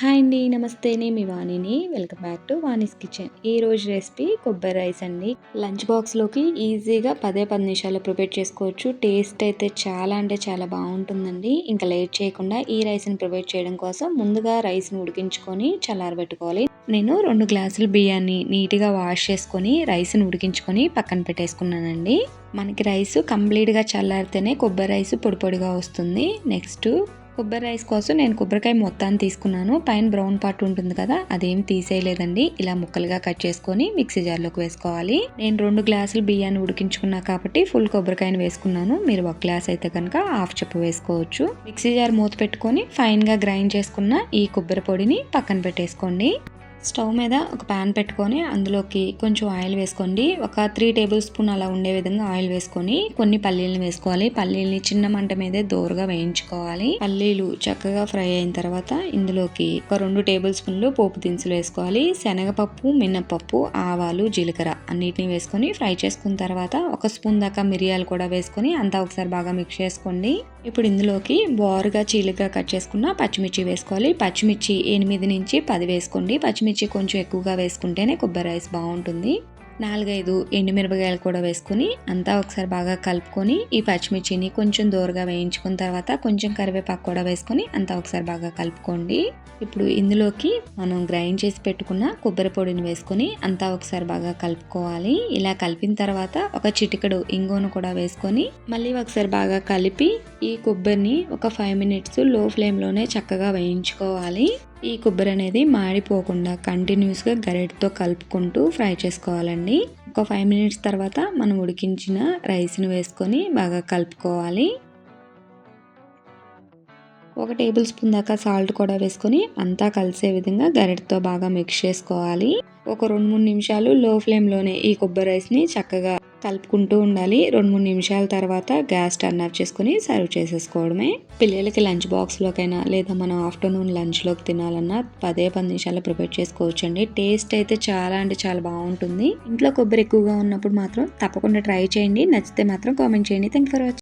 Hi అండి నమస్తే. నేను మీ వాణిని. Welcome back to Vani's kitchen. ఈ రోజు రెసిపీ కొబ్బరి రైస్ అండి. లంచ్ బాక్స్లోకి ఈజీగా పదే పది నిమిషాలు ప్రిపేర్ చేసుకోవచ్చు. టేస్ట్ అయితే చాలా అంటే చాలా బాగుంటుందండి. ఇంకా లేట్ చేయకుండా ఈ రైస్ని ప్రిపేర్ చేయడం కోసం ముందుగా రైస్ని ఉడికించుకొని చల్లారబెట్టుకోవాలి నేను రెండు గ్లాసులు బియ్యాన్ని నీట్గా వాష్ చేసుకొని రైస్ని ఉడికించుకొని పక్కన పెట్టేసుకున్నానండి. మనకి రైస్ కంప్లీట్గా చల్లారితేనే కొబ్బరి రైస్ పొడి పొడిగా వస్తుంది. నెక్స్ట్ కొబ్బరి రైస్ కోసం నేను కొబ్బరికాయ మొత్తాన్ని తీసుకున్నాను. పైన బ్రౌన్ పార్ట్ ఉంటుంది కదా అదేం తీసేయలేదండి. ఇలా ముక్కలుగా కట్ చేసుకొని మిక్సీ జార్లోకి వేసుకోవాలి. నేను రెండు గ్లాసులు బియ్యాన్ని ఉడికించుకున్నా కాబట్టి ఫుల్ కొబ్బరికాయను వేసుకున్నాను. మీరు ఒక గ్లాస్ అయితే కనుక హాఫ్ చెప్పు వేసుకోవచ్చు. మిక్సీ జార్ మూత పెట్టుకొని ఫైన్గా గ్రైండ్ చేసుకున్న ఈ కొబ్బరి పొడిని పక్కన పెట్టేసుకోండి. స్టవ్ మీద ఒక ప్యాన్ పెట్టుకొని అందులోకి కొంచెం ఆయిల్ వేసుకోండి. ఒక త్రీ టేబుల్ స్పూన్ అలా ఉండే విధంగా ఆయిల్ వేసుకొని కొన్ని పల్లీలను వేసుకోవాలి. పల్లీల్ని చిన్న మంట మీదే దోరగా వేయించుకోవాలి. పల్లీలు చక్కగా ఫ్రై అయిన తర్వాత ఇందులోకి ఒక రెండు టేబుల్ స్పూన్లు పోపు దినుసులు వేసుకోవాలి. శనగపప్పు మినపప్పు ఆవాలు జీలకర్ర అన్నిటిని వేసుకొని ఫ్రై చేసుకున్న తర్వాత ఒక స్పూన్ దాకా మిరియాలు కూడా వేసుకొని అంతా ఒకసారి బాగా మిక్స్ చేసుకోండి. ఇప్పుడు ఇందులోకి బోరుగా చీలిగా కట్ చేసుకున్న పచ్చిమిర్చి వేసుకోవాలి. పచ్చిమిర్చి ఎనిమిది నుంచి పది వేసుకోండి. పచ్చిమిర్చి పచ్చిమిర్చి కొంచెం ఎక్కువగా వేసుకుంటేనే కొబ్బరి రైస్ బాగుంటుంది. నాలుగైదు ఎండుమిరపకాయలు కూడా వేసుకుని అంతా ఒకసారి బాగా కలుపుకొని ఈ పచ్చిమిర్చిని కొంచెం దూరగా వేయించుకున్న తర్వాత కొంచెం కరివేపాకు కూడా వేసుకొని అంతా ఒకసారి బాగా కలుపుకోండి. ఇప్పుడు ఇందులోకి మనం గ్రైండ్ చేసి పెట్టుకున్న కొబ్బరి పొడిని వేసుకొని అంతా ఒకసారి బాగా కలుపుకోవాలి. ఇలా కలిపిన తర్వాత ఒక చిటికడు ఇంగువను కూడా వేసుకొని మళ్ళీ ఒకసారి బాగా కలిపి ఈ కొబ్బరిని ఒక ఫైవ్ మినిట్స్లో ఫ్లేమ్లోనే చక్కగా వేయించుకోవాలి. ఈ కొబ్బరి అనేది మాడిపోకుండా కంటిన్యూస్గా గరిటతో కలుపుకుంటూ ఫ్రై చేసుకోవాలండి. ఒక ఫైవ్ మినిట్స్ తర్వాత మనం ఉడికించిన రైస్ని వేసుకొని బాగా కలుపుకోవాలి. ఒక టేబుల్ స్పూన్ దాకా సాల్ట్ కూడా వేసుకొని అంతా కలిసే విధంగా గరిటతో బాగా మిక్స్ చేసుకోవాలి. ఒక రెండు మూడు నిమిషాలు లో ఫ్లేమ్లోనే ఈ కొబ్బరి రైస్ని చక్కగా కలుపుకుంటూ ఉండాలి. రెండు మూడు నిమిషాల తర్వాత గ్యాస్ టర్న్ ఆఫ్ చేసుకుని సర్వ్ చేసేసుకోవడమే. పిల్లలకి లంచ్ బాక్స్లోకైనా లేదా మనం ఆఫ్టర్నూన్ లంచ్లోకి తినాలన్నా పదే పది నిమిషాలు ప్రిపేర్ చేసుకోవచ్చు అండి టేస్ట్ అయితే చాలా అంటే చాలా బాగుంటుంది. ఇంట్లో కొబ్బరి ఎక్కువగా ఉన్నప్పుడు మాత్రం తప్పకుండా ట్రై చేయండి. నచ్చితే మాత్రం కామెంట్ చేయండి. Thank for watching